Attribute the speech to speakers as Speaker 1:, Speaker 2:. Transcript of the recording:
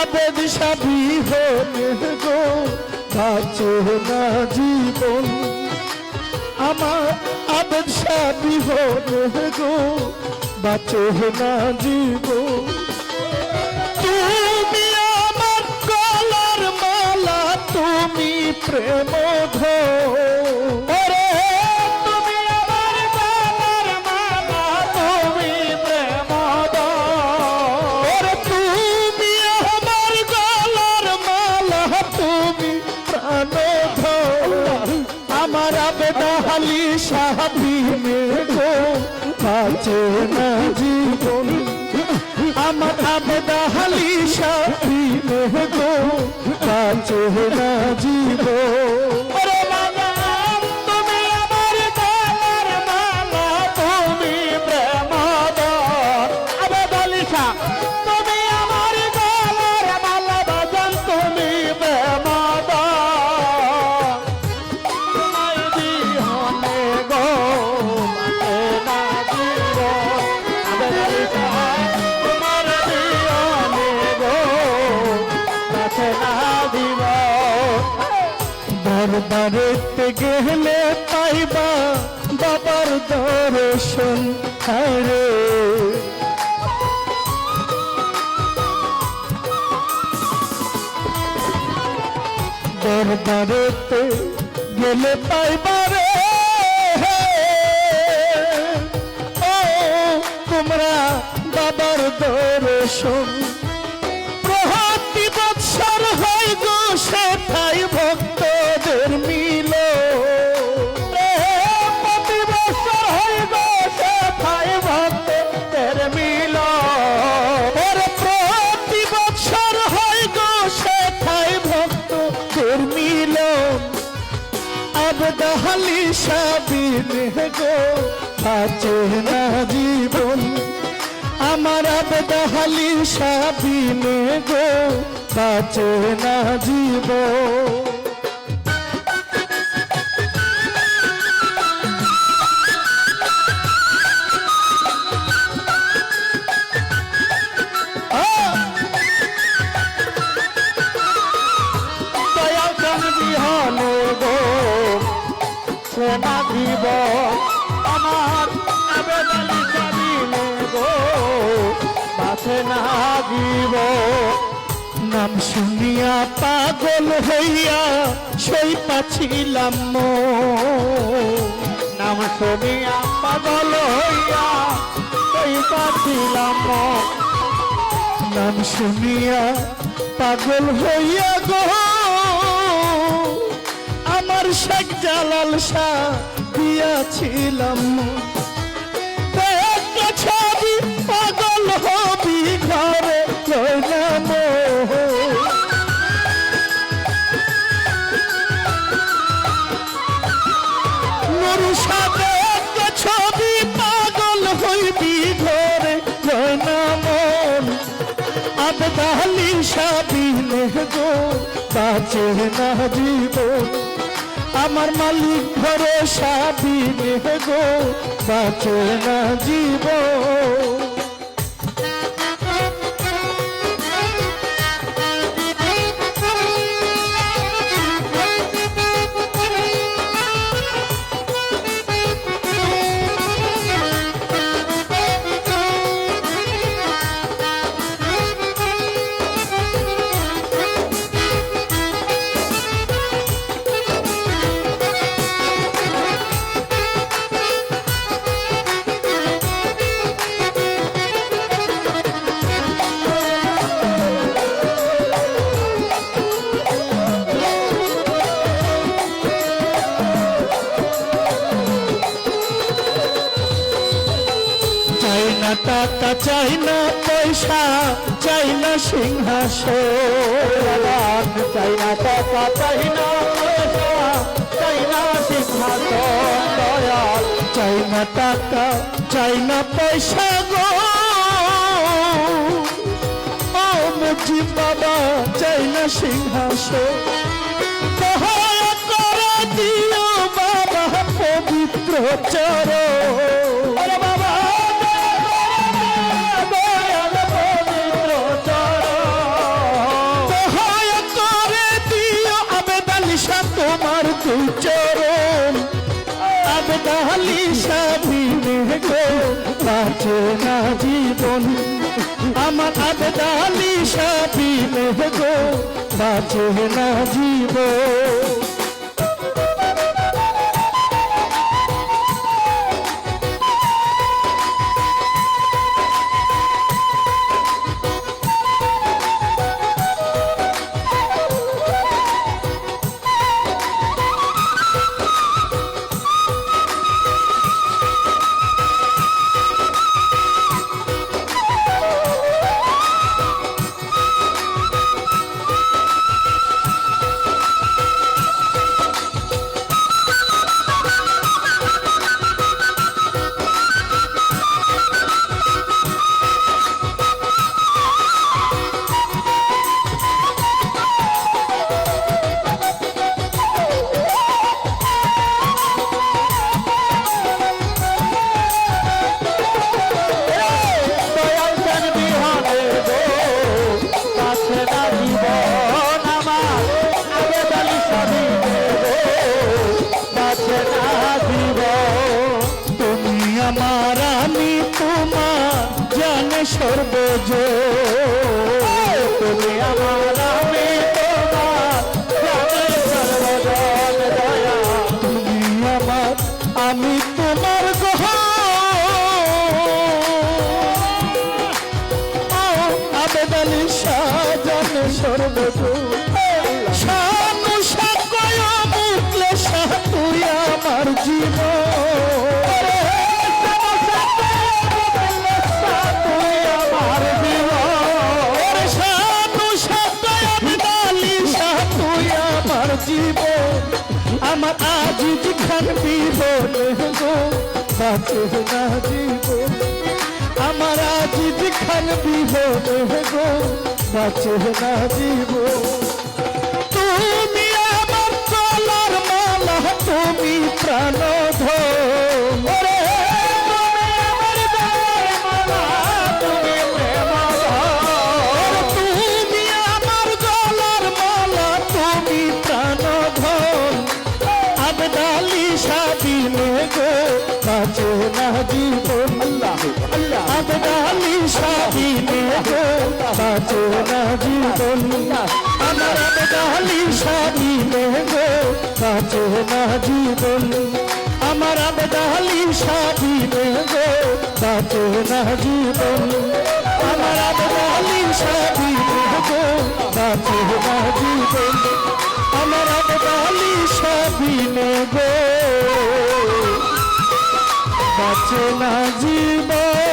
Speaker 1: আবেদ সাবি হো বাঁচো না জীবন। আমার আবেদ সাবি হো বাঁচো না জীবন। তুমি আমার গলার মালা, তুমি প্রেম বাঁচে না জীবন আমার আবেদা হালি সাথী গো? বাঁচে না জীব দরবারেতে গেলে পাইবা বাবার দর্শন। হারে দরবারেতে গেলে পাইবা রে। ও তোমরা বাবার দর্শন। সাবিন গো বাঁচে না জীবন। আমার আবদাহালি সাবিন গো বাঁচে না জীবন। বাসে না দিব নাম শুনিয়া পাগল হইয়া সই পাছিলাম নাম শুনিয়া পাগল হইয়া সই পাছিলাম নাম শুনিয়া পাগল হইয়া গো। আমার শেখ জালাল শাহ দিয়াছিলাম আবদালি সাবিনে গো বাঁচে না জীবন। আমার মালিক ঘরে সাবিনে গো বাঁচে না জীবন। টাকা চাই না, পয়সা চাই না সিংহাসন। চাই না, টাকা চাই না, পয়সা চাই না সিংহাসন। দয়াল চাই না টাকা, চাই না পয়সা গো। ও বাবা, চাই না সিংহাসন। চরণ। আবদালি সাবির গো বাঁচে না জীবন। আমার আবদালি সাবির গো বাঁচে না জীবন। সর্বজ তুমি আমার আমি তোমার তুমি আমার আমি তোমার গহ আবেদন সাজন সর্বজ আমার আজিজ খান বিবন গো বাঁচে না জীবন। আমার আজিজ খান বিহন গো বাঁচে না জীব তুমি আমার চলার মালা, তুমি প্রাণ না জীবন। আমার আবদালি সাদিনে গো বাঁচে না জীবন। আমার আবদালি সাদিনে গো বাঁচে না জীবন। আমার আবদালি সাদিনে গো বাঁচে না জীবন। আমার আবদালি সাবিনে গো বাঁচে না জীবন।